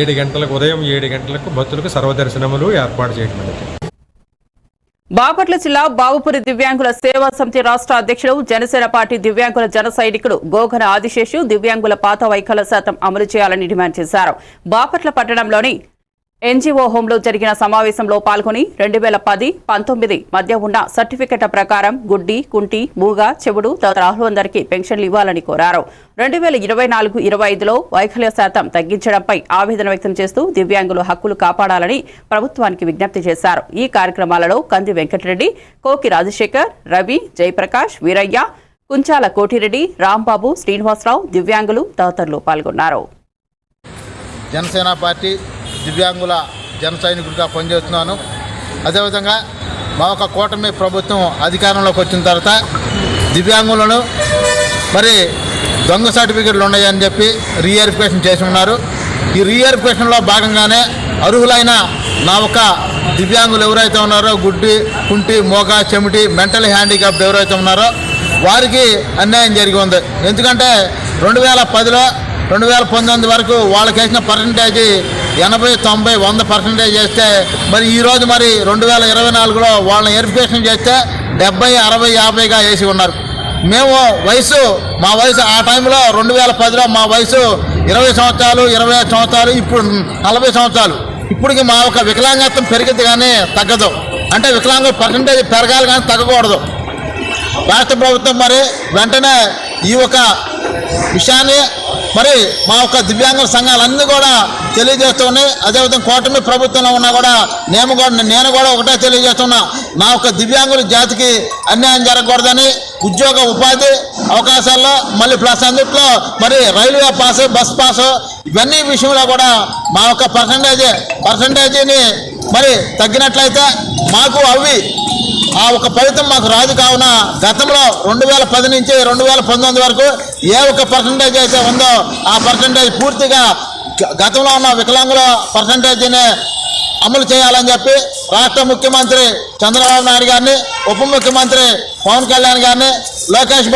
ఏడు గంటలకు ఉదయం ఏడు గంటలకు భక్తులకు సర్వదర్శనములు ఏర్పాటు చేయడం అనేది. బాపట్ల జిల్లా బావుపురి దివ్యాంగుల సేవా సమితి రాష్ట్ర అధ్యక్షుడు జనసేన పార్టీ దివ్యాంగుల జన సైనికుడు గోగన ఆదిశేషు దివ్యాంగుల పాత వైకల్య శాతం అమలు చేయాలని డిమాండ్ చేశారు. బాపట్ల పట్టణంలోని ఎన్జీఓ హోంలో జరిగిన సమావేశంలో పాల్గొని రెండు వేల పది పంతొమ్మిది మధ్య ఉన్న సర్టిఫికెట్ల ప్రకారం గుడ్డి కుంటి మూగ చెవుడు తదితర అర్హులందరికీ పెన్షన్లు ఇవ్వాలని కోరారు. రెండు వేల ఇరవై నాలుగు ఇరవై ఐదులో వైకల్య శాతం తగ్గించడంపై ఆవేదన వ్యక్తం చేస్తూ దివ్యాంగుల హక్కులు కాపాడాలని ప్రభుత్వానికి విజ్ఞప్తి చేశారు. ఈ కార్యక్రమాలలో కంది వెంకటరెడ్డి కోకి రాజశేఖర్ రవి జయప్రకాష్ వీరయ్య కుంచాల కోటిరెడ్డి రాంబాబు శ్రీనివాసరావు దివ్యాంగులు తదితరులు పాల్గొన్నారు. జనసేన పార్టీ దివ్యాంగుల జన సైనికుడిగా పనిచేస్తున్నాను. అదేవిధంగా మా యొక్క కూటమి ప్రభుత్వం అధికారంలోకి వచ్చిన తర్వాత దివ్యాంగులను మరి దొంగ సర్టిఫికెట్లు ఉన్నాయని చెప్పి రీఎరిఫికేషన్ చేసి ఉన్నారు ఈ రీఎరిఫికేషన్లో భాగంగానే అర్హులైన నా ఒక దివ్యాంగులు ఎవరైతే ఉన్నారో గుడ్డి కుంటి మోగ చెమిటి మెంటల్ హ్యాండిక్యాప్డ్ ఎవరైతే ఉన్నారో వారికి అన్యాయం జరిగి ఉంది. ఎందుకంటే రెండు వేల పదిలో రెండు వేల పంతొమ్మిది వరకు వాళ్ళకి వేసిన పర్సంటేజ్ ఎనభై తొంభై వంద పర్సంటేజ్ చేస్తే మరి ఈరోజు మరి రెండు వేల ఇరవై నాలుగులో వాళ్ళని వెరిఫికేషన్ చేస్తే డెబ్బై అరవై యాభైగా వేసి ఉన్నారు. మేము వయసు మా వయసు ఆ టైంలో రెండు వేల పదిలో మా వయసు ఇరవై సంవత్సరాలు ఇరవై ఐదు సంవత్సరాలు ఇప్పుడు నలభై సంవత్సరాలు. ఇప్పటికి మా యొక్క వికలాంగత్వం పెరిగింది కానీ తగ్గదు. అంటే వికలాంగ పర్సంటేజ్ పెరగాలి కానీ తగ్గకూడదు. రాష్ట్ర ప్రభుత్వం మరి వెంటనే ఈ ఒక విషయాన్ని మరి మా యొక్క దివ్యాంగ సంఘాలన్నీ కూడా తెలియజేస్తున్నాయి అదేవిధంగా కూటమి ప్రభుత్వంలో ఉన్నా కూడా నేను కూడా నేను కూడా ఒకటే తెలియజేస్తున్నా. నా యొక్క దివ్యాంగుల జాతికి అన్యాయం జరగకూడదని ఉద్యోగ ఉపాధి అవకాశాల్లో మళ్ళీ ప్లస్ అందుట్లో మరి రైల్వే పాస్ బస్ పాస్ ఇవన్నీ విషయంలో కూడా మా యొక్క పర్సంటేజ్ పర్సంటేజీని మరి తగ్గినట్లయితే మాకు అవి ఆ ఒక ఫలితం మాకు రాదు. కావున గతంలో రెండు వేల పది నుంచి రెండు వేల పంతొమ్మిది వరకు ఏ ఒక పర్సంటేజ్ అయితే ఉందో ఆ పర్సంటేజ్ పూర్తిగా గతంలో ఉన్న వికలాంగుల పర్సంటేజీని అమలు చేయాలని చెప్పి రాష్ట్ర ముఖ్యమంత్రి చంద్రబాబు నాయుడు గారిని ఉప ముఖ్యమంత్రి పవన్ కళ్యాణ్ గారిని లోకేష్ బాబు